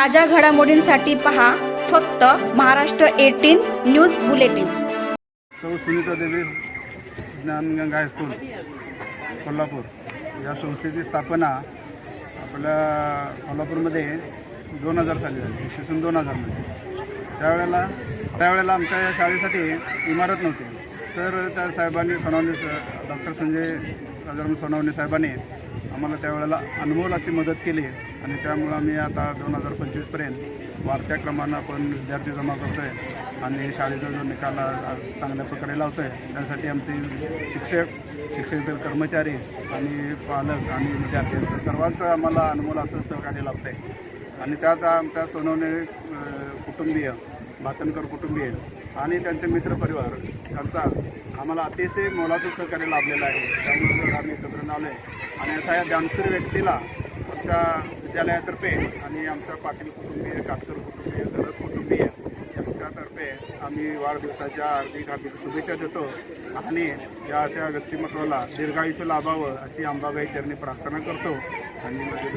ताज्या घडामोडींसाठी पहा फक्त महाराष्ट्र एटीन न्यूज बुलेटिन. सौ सुनीता देवी ज्ञानगंगा हायस्कूल कोल्हापूर. या संस्थेची स्थापना आपल्या कोल्हापूरमध्ये दोन हजार साली झाली इसवी सन दोन हजारमध्ये त्यावेळेला त्यावेळेला आमच्या या शाळेसाठी इमारत नव्हती. तर त्या साहेबांनी सोनावणे स- डॉक्टर संजय राजाराम सोनावणे साहेबांनी आम्हाला त्यावेळेला अनुभवला अशी मदत केली आणि त्यामुळं आम्ही आता दोन हजार पंचवीसपर्यंत वाढत्या क्रमानं आपण विद्यार्थी जमा करतो आहे आणि शाळेचा जो निकाल चांगल्या प्रकारे लावतो आहे त्यासाठी आमचे शिक्षक शिक्षक कर्मचारी आणि पालक आणि विद्यार्थी सर्वांचं आम्हाला अनुभव असं सहकार्य लाभतं आहे आणि त्यात आमच्या सोनवणे कुटुंबीय भातनकर कुटुंबीय आणि त्यांचे मित्रपरिवार यांचा आम्हाला अतिशय मोलाचं सहकार्य लाभलेलं आहे. त्यामुळे आम्ही एकत्र आलो आहे. आणि असा या दानशूर व्यक्तीला आमच्या विद्यालयातर्फे आणि आमच्या पाटील कुटुंबीय कातकर कुटुंबीय गरज कुटुंबीय यांच्यातर्फे आम्ही वाढदिवसाच्या हार्दिक हार्दिक शुभेच्छा देतो. आणि या अशा व्यक्तिमत्वाला दीर्घायुष्य लाभावं अशी अंबाबाई चरणी प्रार्थना करतो. आणि माझे